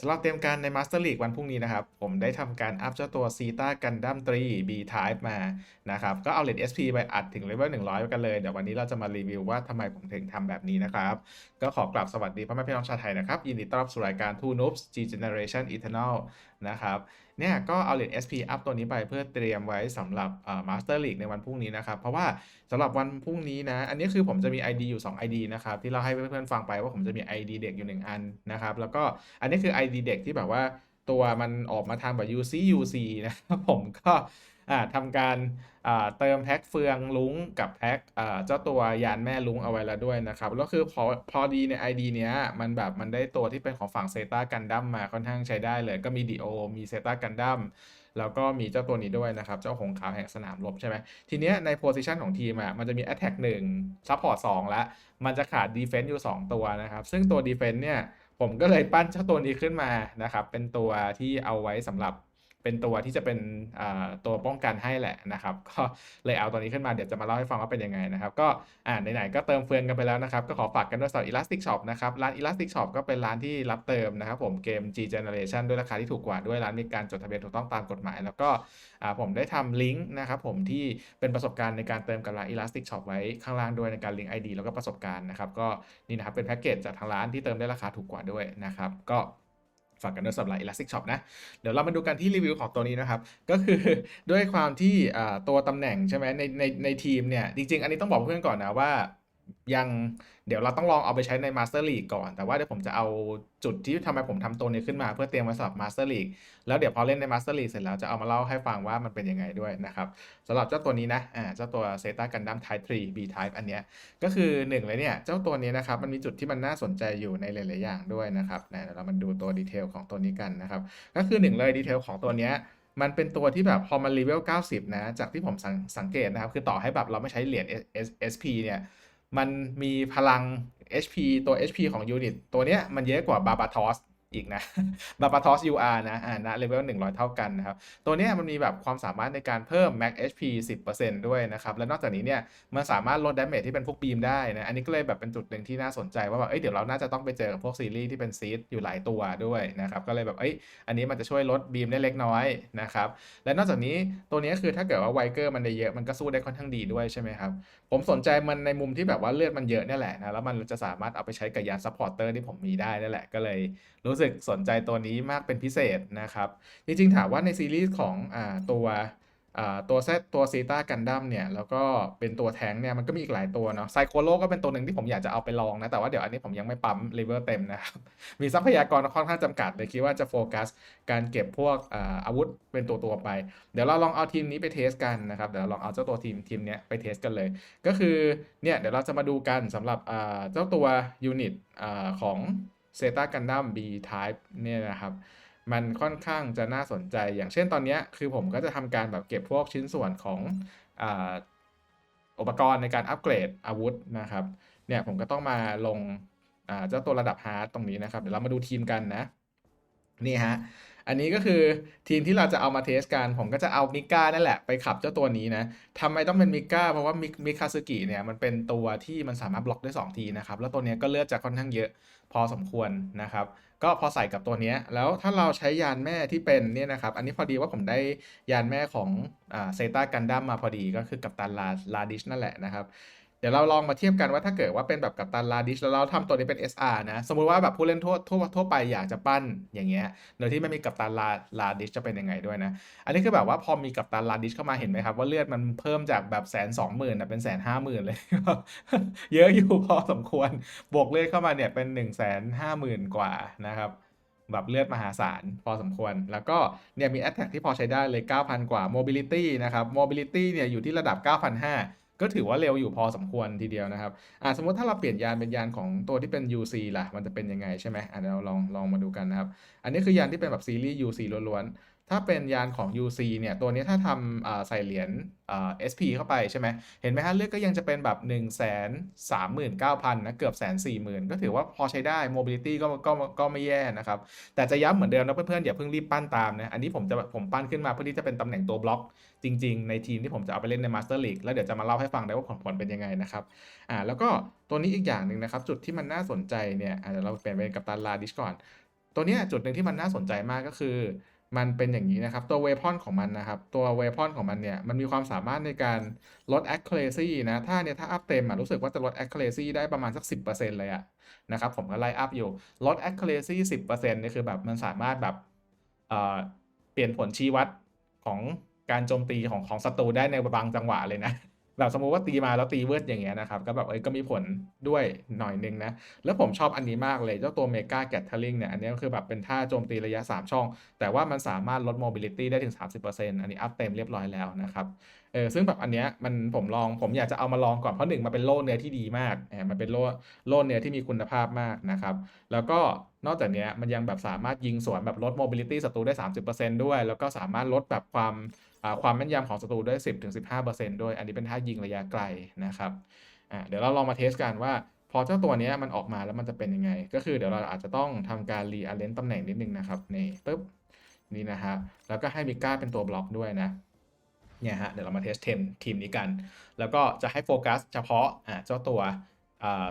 สำหรับเตรียมการใน Master League วันพรุ่งนี้นะครับ ผมได้ทำการอัพเจ้าตัว c ีตากันดั้มตรี B Type มานะครับ ก็เอาเลด SP ไปอัดถึงเลเวล100 กันเลย เดี๋ยววันนี้เราจะมารีวิวว่าทำไมผมถึงทำแบบนี้นะครับ ก็ขอกลับสวัสดีพ่อแม่พี่น้องชาวไทยนะครับ ยินดีต้อนรับสู่รายการ Two Noobs G Generation Eternal นะครับ เนี่ยก็เอาเลด SP อัพตัวนี้ไปเพื่อเตรียมไว้สำหรับอ่า Master League ในวันพรุ่งนี้นะครับ เพราะว่าสำหรับวันพรุ่งนี้นะ อันนี้คือผมจะมี ID อยู่ 2 ID นะครับที่เราให้เพื่อนๆฟังไปว่าผมจะมี ID เด็กอยู่ 1 อันนะครับ แล้วก็อันนี้คือ ID เด็กที่แบบว่าตัวมันออกมาทางแบบ UC UC นะครับผมก็อ่า ทำการเติมแพ็คเฟืองลุงกับแพ็คอ่าเจ้าตัวยานแม่ลุงเอาไว้แล้วด้วยนะครับแล้วคือพอพอดีใน ID เนี้ยมันแบบมันได้ตัวที่เป็นของฝั่งเซตากันดั้มมาค่อนข้างใช้ได้เลยก็มีดีโอมีเซตากันดั้มแล้วก็มีเจ้าตัวนี้ด้วยนะครับ เจ้าหงขาวแห่งสนามรบใช่ไหมทีเนี้ยในโพซิชันของทีมอะมันจะมี Attack 1 Support 2แล้ว มันจะขาด Defense อยู่ 2 ตัวนะครับ ซึ่งตัว Defense เนี่ยผมก็เลยปั้นเจ้าตัวนี้ขึ้นมานะครับ เป็นตัวที่เอาไว้สำหรับ เป็นตัวที่จะเป็นตัวป้องกันให้แหละนะครับ ก็เลยเอาตัวนี้ขึ้นมาเดี๋ยวจะมาเล่าให้ฟังว่าเป็นยังไงนะครับ ก็อ่าไหนๆก็เติมเฟืองกันไปแล้วนะครับ ก็ขอฝากกันด้วยสำหรับ Elastic Shop นะครับ ร้าน Elastic Shop ก็เป็นร้านที่รับเติมนะครับ ผมเกม G Generation ด้วยราคาที่ถูกกว่าด้วยร้านมีการจดทะเบียนถูกต้องตามกฎหมาย แล้วก็ผมได้ทำลิงก์นะครับผมที่เป็นประสบการณ์ในการเติมกับร้าน Elastic Shop ไว้ข้างล่างด้วยในการลิงก์ ID แล้วก็ประสบการณ์นะครับก็นี่นะครับเป็นแพ็กเกจจากทางร้านที่เติมได้ราคาถูกกว่าด้วยนะครับก็ ฝากกันด้วยสำหรับ Elastic Shop นะ เดี๋ยวเรามาดูกันที่รีวิวของตัวนี้นะครับ ก็คือด้วยความที่ตัวตำแหน่งใช่ไหมในในในทีมเนี่ย จริง ๆ อันนี้ต้องบอกเพื่อนก่อนนะว่า ยังเดี๋ยวเราต้องลองเอาไปใช้ใน Master League ก่อน แต่ว่าเดี๋ยวผมจะเอาจุดที่ทำไมผมทำตัวนี้ขึ้นมาเพื่อเตรียมไว้สำหรับ Master League แล้วเดี๋ยวพอเล่นใน Master League เสร็จแล้วจะเอามาเล่าให้ฟังว่ามันเป็นยังไงด้วยนะครับสำหรับเจ้าตัวนี้นะอ่าเจ้าตัว Zeta Gundam Type 3 B Type อันเนี้ยก็คือหนึ่งเลยเนี่ยเจ้าตัวนี้นะครับมันมีจุดที่มันน่าสนใจอยู่ในหลาย ๆ อย่างด้วยนะครับนะเดี๋ยวเรามาดูตัวดีเทลของตัวนี้กันนะครับก็คือหนึ่งเลยดีเทลของตัวเนี้ยมันเป็นตัวที่แบบพอมันเลเวล90 นะ จากที่ผมสังสังเกตนะครับ คือต่อให้แบบเราไม่ใช้เหรียญ SP เนี่ย มันมีพลัง HP ตัว HP ของยูนิตตัวเนี้ยมันเยอะกว่าบาบาทอส อีกนะบาบาทอส UR นะอ่านะเลเวล100 เท่ากันนะครับ ตัวนี้มันมีแบบความสามารถในการเพิ่ม Max HP 10%ด้วยนะครับ และนอกจากนี้เนี่ย มันสามารถลดดาเมจที่เป็นพวกบีมได้นะ อันนี้ก็เลยแบบเป็นจุดหนึ่งที่น่าสนใจว่าแบบเอ้ยเดี๋ยวเราน่าจะต้องไปเจอกับพวกซีรีส์ที่เป็นซีดอยู่หลายตัวด้วยนะครับ ก็เลยแบบเอ้ยอันนี้มันจะช่วยลดบีมได้เล็กน้อยนะครับ และนอกจากนี้ตัวนี้คือถ้าเกิดว่าไวเกอร์มันได้เยอะมันก็สู้ได้ค่อนข้างดีด้วยใช่ไหมครับผมสนใจมันในมุมที่แบบว่าเลือดมันเยอะนี่แหละนะแล้วมันจะสามารถเอาไปใช้กับยานซัพพอร์เตอร์ที่ผมมีได้นั่นแหละก็เลยรู้สึกสนใจตัวนี้มากเป็นพิเศษนะครับ จริงๆถามว่าในซีรีส์ของอตัวตัวเซตตัวซีตากันดั้มเนี่ยแล้วก็เป็นตัวแทงเนี่ยมันก็มีอีกหลายตัวเนาะไซโคโลก็เป็นตัวหนึ่งที่ผมอยากจะเอาไปลองนะ แต่ว่าเดี๋ยวอันนี้ผมยังไม่ปั๊มเลเวลเต็มนะครับ มีทรัพยากรค่อนข้างจำกัดเลยคิดว่าจะโฟกัสการเก็บพวกอาอาวุธเป็นตัวตัวไป เดี๋ยวเราลองเอาทีมนี้ไปเทสกันนะครับ เดี๋ยวลองเอาเจ้าตัวทีมทีมเนี้ยไปเทสกันเลย ก็คือเนี่ยเดี๋ยวเราจะมาดูกันสำหรับเจ้าตัวยูนิตของ เซตากันดั้ม B Type เนี่ยนะครับ มันค่อนข้างจะน่าสนใจ อย่างเช่นตอนนี้คือผมก็จะทำการแบบเก็บพวกชิ้นส่วนของอ,อุปกรณ์ในการอัปเกรดอาวุธนะครับ เนี่ยผมก็ต้องมาลงเจ้าตัวระดับฮาร์ดตรงนี้นะครับ เดี๋ยวเรามาดูทีมกันนะ นี่ฮะ อันนี้ก็คือทีมที่เราจะเอามาเทสกันผมก็จะเอามิก้านั่นแหละไปขับเจ้าตัวนี้นะทำไมต้องเป็นมิก้าเพราะว่ามิมิคาซึกิเนี่ยมันเป็นตัวที่มันสามารถบล็อกได้ 2 ทีนะครับ แล้วตัวนี้ก็เลือดจะค่อนข้างเยอะพอสมควรนะครับ ก็พอใส่กับตัวนี้แล้วถ้าเราใช้ยานแม่ที่เป็นเนี่ยนะครับ อันนี้พอดีว่าผมได้ยานแม่ของเซตากันดั้มมาพอดีก็คือกับตันลาลาดิชนั่นแหละนะครับ ดี๋ยวเราลองมาเทียบกันว่าถ้าเกิดว่าเป็นแบบกัปตันลาดิชแล้วเราทำตัวนี้เป็น SR นะ สมมุติว่าแบบผู้เล่นทั่วทั่วทั่วไปอยากจะปั้นอย่างเงี้ยโดยที่ไม่มีกัปตันลาลาดิชจะเป็นยังไงด้วยนะ อันนี้คือแบบว่าพอมีกัปตันลาดิชเข้ามาเห็นไหมครับ ว่าเลือดมันเพิ่มจากแบบแสนสองหมื่นเป็นแสนห้าหมื่นเลย เยอะอยู่พอสมควรบวกเลือดเข้ามาเนี่ยเป็นหนึ่งแสนห้าหมื่นกว่านะครับแบบเลือดมหาศาลพอสมควร แล้วก็เนี่ยมี Attack ที่พอใช้ได้เลย 9,000 กว่า Mobility นะครับ Mobility เนี่ยอยู่ที่ระดับ 9,500 ก็ถือว่าเร็วอยู่พอสมควรทีเดียวนะครับอ่าสมมติถ้าเราเปลี่ยนยานเป็นยานของตัวที่เป็น UC ล่ะ มันจะเป็นยังไงใช่ไหมอ่าเดี๋ยวเราลองลองมาดูกันนะครับ อันนี้คือยานที่เป็นแบบซีรีส์ UC ล้วนๆ ถ้าเป็นยานของ UC เนี่ย ตัวนี้ถ้าทำใส่เหรียญ SP เข้าไปใช่ไหม เห็นไหมฮะ เลือดก็ยังจะเป็นแบบ1 3 3 9 0 0 0นะ เกือบแสนสี่หมื่นก็ถือว่าพอใช้ได้ mobility ก็ก็ก็ไม่แย่นะครับ แต่จะย้ำเหมือนเดิมนะเพื่อนๆ อย่าเพิ่งรีบปั้นตามนะ อันนี้ผมจะผมปั้นขึ้นมาเพื่อที่จะเป็นตำแหน่งตัวบล็อก จริง ๆ ในทีมที่ผมจะเอาไปเล่นใน Master League แล้วเดี๋ยวจะมาเล่าให้ฟังได้ว่าผลผลเป็นยังไงนะครับ อ่า แล้วก็ตัวนี้อีกอย่างหนึ่งนะครับ จุดที่มันน่าสนใจเนี่ยอาเดี๋ยวเราเปลี่ยนเป็นกัปตันลาดิชก่อน ตัวนี้จุดหนึ่งที่มันน่าสนใจมากก็คือ มันเป็นอย่างนี้นะครับ ตัวเวพอนของมันนะครับ ตัวเวพอนของมันเนี่ย มันมีความสามารถในการลด accuracy นะ ถ้าเนี่ยถ้าอัพเต็มอะรู้สึกว่าจะลด accuracy ได้ประมาณสัก 10%เลยอะนะครับ ผมก็ไล่อัพอยู่ ลด accuracy 10%นี่ยคือแบบมันสามารถแบบเอ่อเปลี่ยนผลชี้วัดของการโจมตีของของศัตรูได้ในบางจังหวะเลยนะ แบบสมมุติว่าตีมาแล้วตีเวิร์ดอย่างเงี้ยนะครับ ก็แบบเอ้ยก็มีผลด้วยหน่อยนึงนะ แล้วผมชอบอันนี้มากเลย เจ้าตัวเมกาแก t เทอริงเนี่ย อันนี้ก็คือแบบเป็นท่าโจมตีระยะ 3 ช่อง แต่ว่ามันสามารถลด mobility ได้ถึง 30%อันนี้อัพเต็มเรียบร้อยแล้วนะครับเออซึ่งแบบอันเนี้ยมันผมลองผมอยากจะเอามาลองก่อนเพราะหนึ่งมันเป็นโล่เนื้อที่ดีมากแหมมันเป็นโล่โล่เนื้อที่มีคุณภาพมากนะครับ แล้วก็นอกจากเนี้ยมันยังแบบสามารถยิงสวนแบบลด mobility ศัตรูได้ 30%ด้วย แล้วก็สามารถลดแบบความ ความแม่นยำของศัตรูได้10-15%ด้วย อันนี้เป็นท่ายิงระยะไกลนะครับเดี๋ยวเราลองมาเทสกันว่า พอเจ้าตัวนี้มันออกมาแล้วมันจะเป็นยังไง ก็คือเดี๋ยวเราอาจจะต้องทำการ rearrange ตำแหน่งนิดนึงนะครับนี่ปึ๊บนี่นะฮะแล้วก็ให้มิก้าเป็นตัวบล็อกด้วยนะเนี่ยฮะเดี๋ยวเรามาเทสเทมทีมนี้กัน แล้วก็จะให้โฟกัสเฉพาะอ่าเจ้าตัว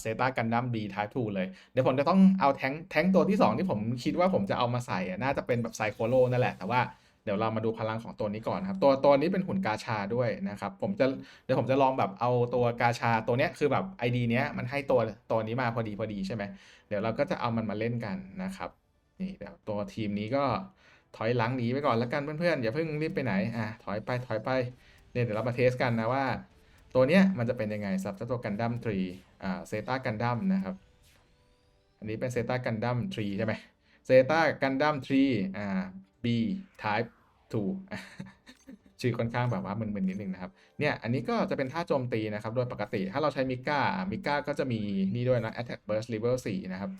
เซตากันดั้ม B Type 2เลย เดี๋ยวผมจะต้องเอาแท้งแท้งตัวที่ 2 ที่ผมคิดว่าผมจะเอามาใส่ น่าจะเป็นแบบไซโคโลนั่นแหละ แต่ว่า เดี๋ยวเรามาดูพลังของตัวนี้ก่อนครับ ตัวตัวนี้เป็นหุ่นกาชาด้วยนะครับ ผมจะเดี๋ยวผมจะลองแบบเอาตัวกาชาตัวเนี้ยคือแบบ ID เนี้ยมันให้ตัวตัวนี้มาพอดีพอดีใช่ไหมเดี๋ยวเราก็จะเอามันมาเล่นกันนะครับนี่เดี๋ยวตัวทีมนี้ก็ถอยหลังหนีไปก่อนแล้วกันเพื่อนๆอย่าเพิ่งรีบไปไหนอะถอยไปถอยไปเนี่ยเดี๋ยวเรามาเทสกันนะว่า ตัวเนี้ยมันจะเป็นยังไงสำหรับเจ้าตัวกันดั้มทรีอ่าเซตากันดั้มนะครับ อันนี้เป็นเซตากันดั้มทรีใช่ไหมเซตากันดั้มทรีอ่า B type 2 ชื่อค่อนข้างแบบว่ามึนๆนิดนึงนะครับ เนี่ยอันนี้ก็จะเป็นท่าโจมตีนะครับ โดยปกติถ้าเราใช้มิก้ามิก้าก็จะมีนี่ด้วยนะ attack burst level 4 นะครับ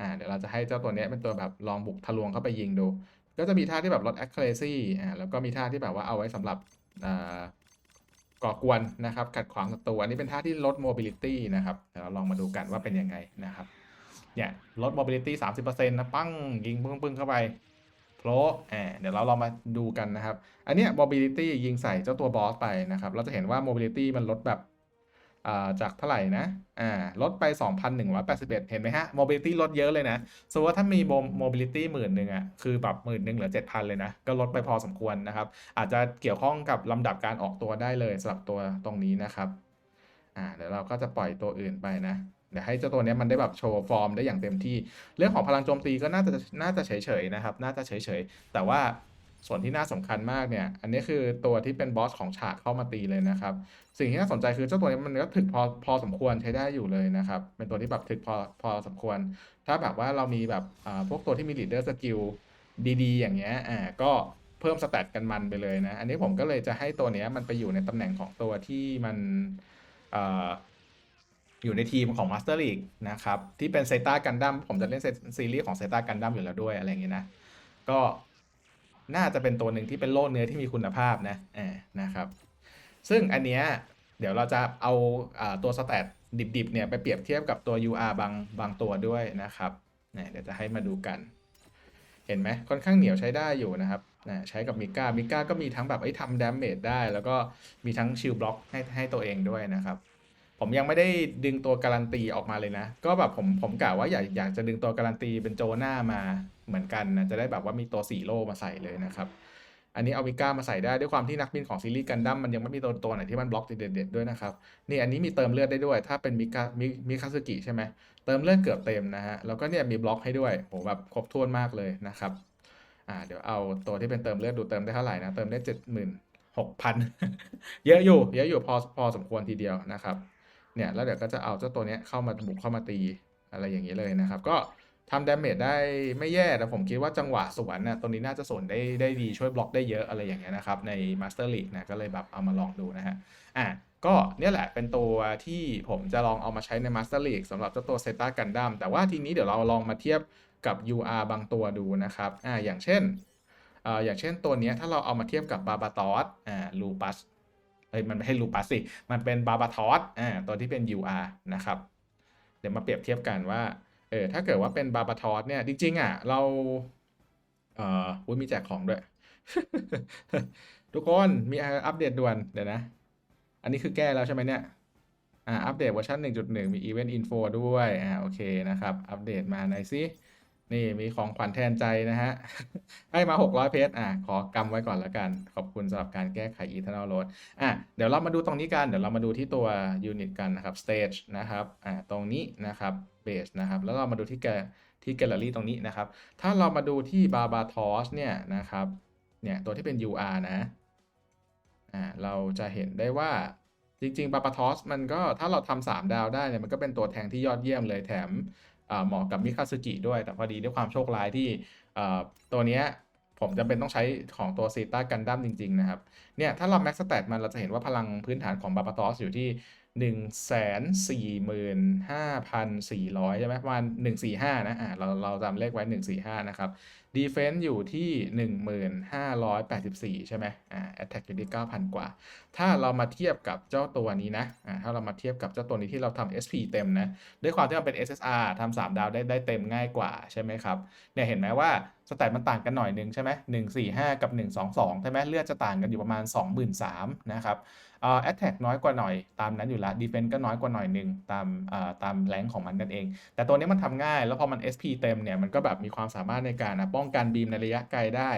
อ่าเดี๋ยวเราจะให้เจ้าตัวนี้เป็นตัวแบบลองบุกทะลวงเข้าไปยิงดู ก็จะมีท่าที่แบบลด accuracy อ่าแล้วก็มีท่าที่แบบว่าเอาไว้สำหรับอ่าก่อกวนนะครับ ขัดขวางศัตรูอันนี้เป็นท่าที่ลด mobility นะครับเดี๋ยวเราลองมาดูกันว่าเป็นยังไงนะครับเนี่ยลด mobility 30%นะ ปั้งยิงปึ้งปึ้งเข้าไป โผล่อ่าเดี๋ยวเราลองมาดูกันนะครับ อันเนี้ย mobility ยิงใส่เจ้าตัวบอสไปนะครับ เราจะเห็นว่า mobility มันลดแบบอ่าจากเท่าไหร่นะอ่าลดไป 2,181 เห็นไหมฮะ mobility ลดเยอะเลยนะสมมติว่าถ้ามี mobility หมื่นหนึ่งอะคือแบบหมื่นหนึ่งเหลือ 7,000 เลยนะ ก็ลดไปพอสมควรนะครับ อาจจะเกี่ยวข้องกับลำดับการออกตัวได้เลยสำหรับตัวตรงนี้นะครับอ่าเดี๋ยวเราก็จะปล่อยตัวอื่นไปนะ เดี๋ยวให้เจ้าตัวเนี้ยมันได้แบบโชว์ฟอร์มได้อย่างเต็มที่ เรื่องของพลังโจมตีก็น่าจะน่าจะเฉยๆนะครับ น่าจะเฉยๆ แต่ว่าส่วนที่น่าสำคัญมากเนี่ย อันนี้คือตัวที่เป็นบอสของฉากเข้ามาตีเลยนะครับ สิ่งที่น่าสนใจคือเจ้าตัวนี้มันก็ถึกพอพอสมควรใช้ได้อยู่เลยนะครับ เป็นตัวที่แบบถึกพอพอสมควร ถ้าแบบว่าเรามีแบบอ่าพวกตัวที่มี leader skill ดีๆ อย่างเงี้ย อ่า ก็เพิ่มสแตทกันมันไปเลยนะ อันนี้ผมก็เลยจะให้ตัวเนี้ยมันไปอยู่ในตำแหน่งของตัวที่มัน อยู่ในทีมของ Master League นะครับ ที่เป็นเซต้ากันดั้มผมจะเล่นซีรีส์ของเซต้ากันดั้มอยู่แล้วด้วยอะไรอย่างเงี้ยนะ ก็น่าจะเป็นตัวหนึ่งที่เป็นโล่เนื้อที่มีคุณภาพนะอ่านะครับ ซึ่งอันเนี้ยเดี๋ยวเราจะเอาตัวสแตทดิบๆเนี่ยไปเปรียบเทียบกับตัว UR บางบางตัวด้วยนะครับเนี่ยเดี๋ยวจะให้มาดูกัน เห็นไหมค่อนข้างเหนียวใช้ได้อยู่นะครับนะใช้กับมิก้ามิก้าก็มีทั้งแบบไอ้ทำดาเมจได้ แล้วก็มีทั้งชิลบล็อกให้ให้ตัวเองด้วยนะครับ ผมยังไม่ได้ดึงตัวการันตีออกมาเลยนะ ก็แบบผมผมกะว่าอยากอยากจะดึงตัวการันตีเป็นโจหน้ามาเหมือนกันนะจะได้แบบว่ามีตัวสี่โลมาใส่เลยนะครับอันนี้เอามิก้ามาใส่ได้ด้วยความที่นักบินของซีรีส์กันดั้มมันยังไม่มีตัวตัวไหนที่มันบล็อกเด็ดๆด้วยนะครับนี่อันนี้มีเติมเลือดได้ด้วย ถ้าเป็นมิกามิมิคาสึกิใช่ไหมเติมเลือดเกือบเต็มนะฮะแล้วก็เนี่ยมีบล็อกให้ด้วยโหแบบครบถ้วนมากเลยนะครับอ่าเดี๋ยวเอาตัวที่เป็นเติมเลือดดูเติมได้เท่าไหร่นะเติมได้เจ็ดหมื่นหกพันเยอะอยู่เยอะอยู่พอพอสมควรทีเดียวนะครับ เนี่ยแล้วเดี๋ยวก็จะเอาเจ้าตัวเนี้ยเข้ามาบุกเข้ามาตีอะไรอย่างนี้เลยนะครับ ก็ทำดาเมจได้ไม่แย่แต่ผมคิดว่าจังหวะสวนนะตัวนี้น่าจะสวนได้ได้ดีช่วยบล็อกได้เยอะอะไรอย่างเงี้ยนะครับ ใน Master League นะก็เลยแบบเอามาลองดูนะฮะอะก็เนี่ยแหละเป็นตัวที่ผมจะลองเอามาใช้ใน Master League สำหรับเจ้าตัวเซตากันดั้มแต่ว่าทีนี้เดี๋ยวเราลองมาเทียบกับ UR บางตัวดูนะครับอ่าอย่างเช่นอ่าอย่างเช่นตัวนี้ถ้าเราเอามาเทียบกับบาบาตอสอ่าลูปัส เอ้ยมันไม่ใช่ลูปัสสิ มันเป็นบาบาทอสอ่าตัวที่เป็น UR นะครับ เดี๋ยวมาเปรียบเทียบกันว่า เออถ้าเกิดว่าเป็นบาบาทอสเนี่ยจริงๆอะเรา เอ่ออุ้ยมีแจกของด้วย ทุกคนมีอัปเดตด่วนเดี๋ยวนะ อันนี้คือแก้แล้วใช่ไหมเนี่ยอ่าอัปเดตเวอร์ชัน1.1 มี Event Info ด้วยอ่าโอเคนะครับ อัปเดตมาหน่อยสิ นี่มีของขวัญแทนใจนะฮะ ให้มา 600 เพชรอะขอกำไว้ก่อนแล้วกัน ขอบคุณสำหรับการแก้ไข Eternal Road อะเดี๋ยวเรามาดูตรงนี้กัน เดี๋ยวเรามาดูที่ตัว Unit กันนะครับ Stage นะครับอะตรงนี้นะครับ Base นะครับ แล้วเรามาดูที่แกที่ Gallery ตรงนี้นะครับ ถ้าเรามาดูที่ Barbatos เนี่ยนะครับ เนี่ยตัวที่เป็น UR นะอ่าเราจะเห็นได้ว่าจริงๆ b a ป a ทอสมันก็ถ้าเราทำสามดาวได้เนี่ยมันก็เป็นตัวแทงที่ยอดเยี่ยมเลยแถม เหมาะกับมิคาสึกิด้วย แต่พอดีด้วยความโชคร้ายที่ตัวเนี้ยผมจำเป็นต้องใช้ของตัวซีต a กันดั้มจริง ๆ นะครับ เนี่ย ถ้าเราแม็กสเตตมันเราจะเห็นว่าพลังพื้นฐานของบาปาตอสอยู่ที่1 4 5 4 0 0ใช่ไหมประมาณ145นะอ่าเราเราจำเลขไว้145นะครับ Defense อยู่ที่1584ใช่ไหมอ่า Attack อยู่ที่9,000กว่า ถ้าเรามาเทียบกับเจ้าตัวนี้นะอ่าถ้าเรามาเทียบกับเจ้าตัวนี้ที่เราทำ SP เต็มนะ ด้วยความที่มันเป็น SSR ทำ3ดาวได้ได้เต็มง่ายกว่าใช่ไหมครับเนี่ยเห็นไหมว่าสแตทมันต่างกันหน่อยนึงใช่ไหม145กับ122ใช่ไหมเลือดจะต่างกันอยู่ประมาณ23,000นะครับ อ่า Attack น้อยกว่าหน่อยตามนั้นอยู่แล้ว Defense ก็น้อยกว่าหน่อยหนึงตามตามแรงของมันนั่นเอง แต่ตัวนี้มันทำง่าย แล้วพอมัน SP เต็มเนี่ยมันก็แบบมีความสามารถในการป้องกันบีมในระยะไกลได้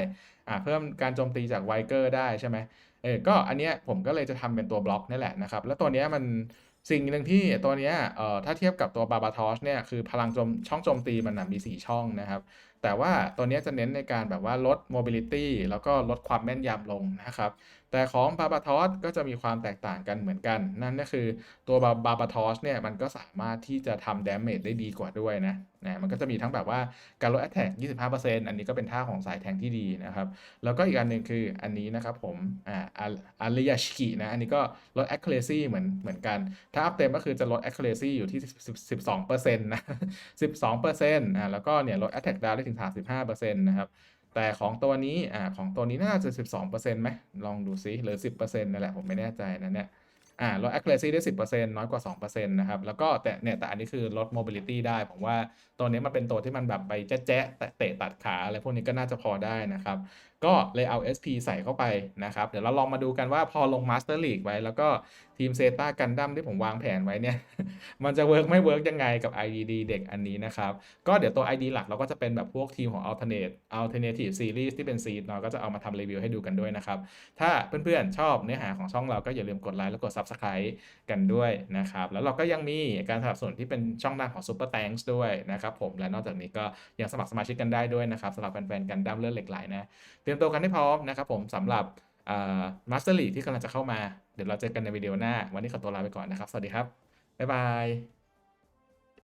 อ่าเพิ่มการโจมตีจากไวเกอร์ได้ใช่ไหมเออก็อันเนี้ยผมก็เลยจะทำเป็นตัวบล็อกนี่แหละนะครับ แล้วตัวเนี้ยมันสิ่งหนึ่งที่ตัวเนี้ยเอ่อถ้าเทียบกับตัวบาบาทอสเนี่ยคือพลังโจมช่องโจมตีมันนะมี 4 ช่องนะครับ แต่ว่าตัวนี้จะเน้นในการแบบว่าลด mobility แล้วก็ลดความแม่นยำลงนะครับ แต่ของบาบาทอสก็จะมีความแตกต่างกันเหมือนกัน นั่นก็คือตัวบาบาบาทอสเนี่ยมันก็สามารถที่จะทำ damage ได้ดีกว่าด้วยนะนะมันก็จะมีทั้งแบบว่าการลด attack 25%อันนี้ก็เป็นท่าของสายแทงที่ดีนะครับ แล้วก็อีกอันหนึ่งคืออันนี้นะครับผมอ่าอาริยาชิกินะ อันนี้ก็ลด accuracy เหมือนเหมือนกัน ถ้าอัพเต็มก็คือจะลด accuracy อยู่ที่ 12%นะ 12%อ่าแล้วก็เนี่ยลด attack down ได้ถึง35%นะครับ แต่ของตัวนี้อ่าของตัวนี้น่าจะ 12%ไหมลองดูซิหรือ 10%นั่นแหละผมไม่แน่ใจนะเนี่ยอ่าลด accuracy ได้ 10%น้อยกว่า 2%นะครับ แล้วก็แต่เนี่ยแต่อันนี้คือลด mobility ได้ ผมว่าตัวนี้มันเป็นตัวที่มันแบบไปแจ๊ะๆแตะตัดขาอะไรพวกนี้ก็น่าจะพอได้นะครับ ก็เลยเอา SP ใส่เข้าไปนะครับ เดี๋ยวเราลองมาดูกันว่าพอลง Master League ไว้แล้วก็ทีมเซตากันดั้มที่ผมวางแผนไว้เนี่ย มันจะเวิร์กไม่เวิร์กยังไงกับ IDD เด็กอันนี้นะครับ ก็เดี๋ยวตัว ID หลักเราก็จะเป็นแบบพวกทีมของ Alternate Alternative Series ที่เป็น Seed เนาะก็จะเอามาทำรีวิวให้ดูกันด้วยนะครับ ถ้าเพื่อนๆ ชอบเนื้อหาของช่องเราก็อย่าลืมกดไลค์แล้วกด Subscribe กันด้วยนะครับ แล้วเราก็ยังมีการสนับสนุนที่เป็นช่องทางของ Super Thanks ด้วยนะครับผมและนอกจากนี้ก็ยังสมัครสมาชิกกันได้ด้วยนะครับสำหรับแฟนๆกันดั้มเลือดเหล็กไหลนะเรียมตัวกันให้พร้อมนะครับผมสำหรับมาสเตอร์ลีที่กำลังจะเข้ามา เดี๋ยวเราเจอกันในวิดีโอหน้า วันนี้ขอตัวลาไปก่อนนะครับ สวัสดีครับ บ๊ายบาย